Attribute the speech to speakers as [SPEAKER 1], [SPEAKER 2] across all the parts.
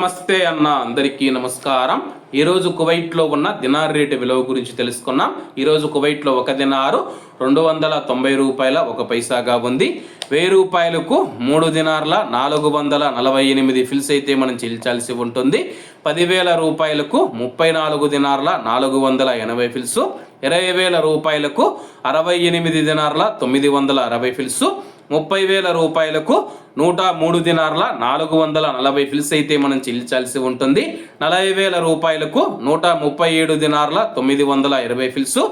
[SPEAKER 1] నమస్తే అన్న అందరికీ నమస్కారం. ఈరోజు కువైట్లో ఉన్న దినార్ రేటు విలువ గురించి తెలుసుకున్నాం. ఈరోజు కువైట్లో ఒక దినారు రెండు వందల తొంభై రూపాయల ఒక పైసాగా ఉంది. వెయ్యి రూపాయలకు మూడు దినార్ల నాలుగు వందల నలభై ఎనిమిది ఫిల్స్ అయితే మనం చెల్లించాల్సి ఉంటుంది. పదివేల రూపాయలకు ముప్పై నాలుగు దినార్ల నాలుగు వందల ఎనభై ఫిల్స్ ఇరవై వేల రూపాయలకు అరవై ఎనిమిది దినార్ల తొమ్మిది వందల అరవై ఫిల్సు ముప్పై వేల రూపాయలకు నూట మూడు దినార్ల నాలుగు వందల నలభై ఫిల్స్ అయితే మనం చెల్లించాల్సి ఉంటుంది. నలభై వేల రూపాయలకు నూట ముప్పై ఏడు దినార్ల తొమ్మిది వందల ఇరవై ఫిల్స్.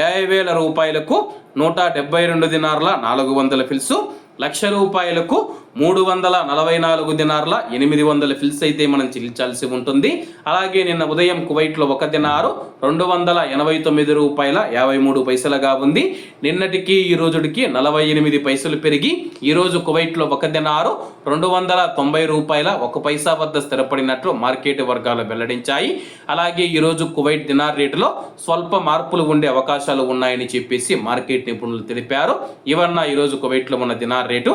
[SPEAKER 1] యాభై వేల రూపాయలకు నూట డెబ్బై రెండు దినార్ల నాలుగు వందల ఫిల్స్. లక్ష రూపాయలకు మూడు వందల నలభై నాలుగు దినార్ల ఎనిమిది వందల ఫిల్స్ అయితే మనం చెల్లించాల్సి ఉంటుంది. అలాగే నిన్న ఉదయం కువైట్లో ఒక దినారు రెండు వందల ఎనభై తొమ్మిది రూపాయల యాభై మూడు పైసలుగా ఉంది. నిన్నటికి ఈ రోజుడికి నలభై ఎనిమిది పైసలు పెరిగి ఈరోజు కువైట్లో ఒక దినారు రెండు వందల తొంభై రూపాయల ఒక పైసా వద్ద స్థిరపడినట్లు మార్కెట్ వర్గాలు వెల్లడించాయి. అలాగే ఈరోజు కువైట్ దినార్ రేటులో స్వల్ప మార్పులు ఉండే అవకాశాలు ఉన్నాయని చెప్పేసి మార్కెట్ నిపుణులు తెలిపారు. ఇవన్న ఈరోజు కువైట్లో ఉన్న దినార్ రేటు